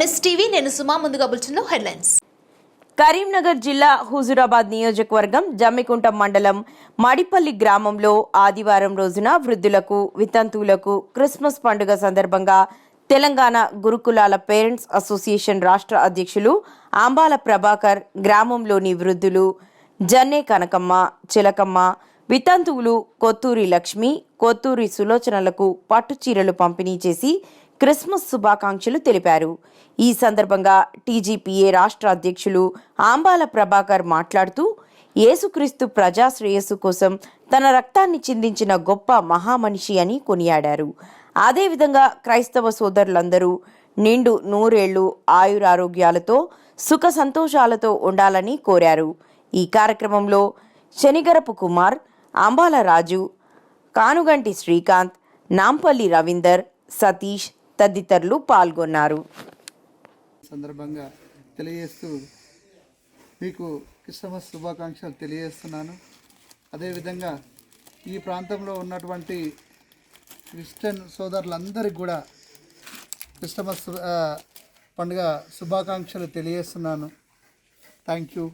నేను సుమా ముందుగా బులెటిన్లో హెడ్లైన్స్. కరీంనగర్ జిల్లా హుజురాబాద్ నియోజకవర్గం జమ్మికుంట మండలం మడిపల్లి గ్రామంలో ఆదివారం రోజున వృద్ధులకు వితంతువులకు క్రిస్మస్ పండుగ సందర్భంగా తెలంగాణ గురుకులాల పేరెంట్స్ అసోసియేషన్ రాష్ట్ర అధ్యక్షులు ఆంబాల ప్రభాకర్ గ్రామంలోని వృద్ధులు జన్నే కనకమ్మ చిలకమ్మ వితంతువులు కొత్తూరి లక్ష్మి కొత్తూరి సులోచనలకు పట్టు చీరలు పంపిణీ చేసి క్రిస్మస్ శుభాకాంక్షలు తెలిపారు. ఈ సందర్భంగా టీజీపీఏ రాష్ట్ర అధ్యక్షులు ఆంబాల ప్రభాకర్ మాట్లాడుతూ యేసుక్రీస్తు ప్రజాశ్రేయస్సు కోసం తన రక్తాన్ని చిందించిన గొప్ప మహామనిషి అని కొనియాడారు. అదేవిధంగా క్రైస్తవ సోదరులందరూ నిండు నూరేళ్ళు ఆయురారోగ్యాలతో సుఖ సంతోషాలతో ఉండాలని కోరారు. ఈ కార్యక్రమంలో శనిగరపు కుమార్ అంబాల రాజు కానుగంటి శ్రీకాంత్ నాంపల్లి రవీందర్ సతీష్ తదితరులు పాల్గొన్నారు. సందర్భంగా తెలియజేస్తూ మీకు క్రిస్టమస్ శుభాకాంక్షలు తెలియజేస్తున్నాను. అదేవిధంగా ఈ ప్రాంతంలో ఉన్నటువంటి క్రిస్టియన్ సోదరులందరికీ కూడా క్రిస్టమస్ పండుగ శుభాకాంక్షలు తెలియజేస్తున్నాను. Thank you.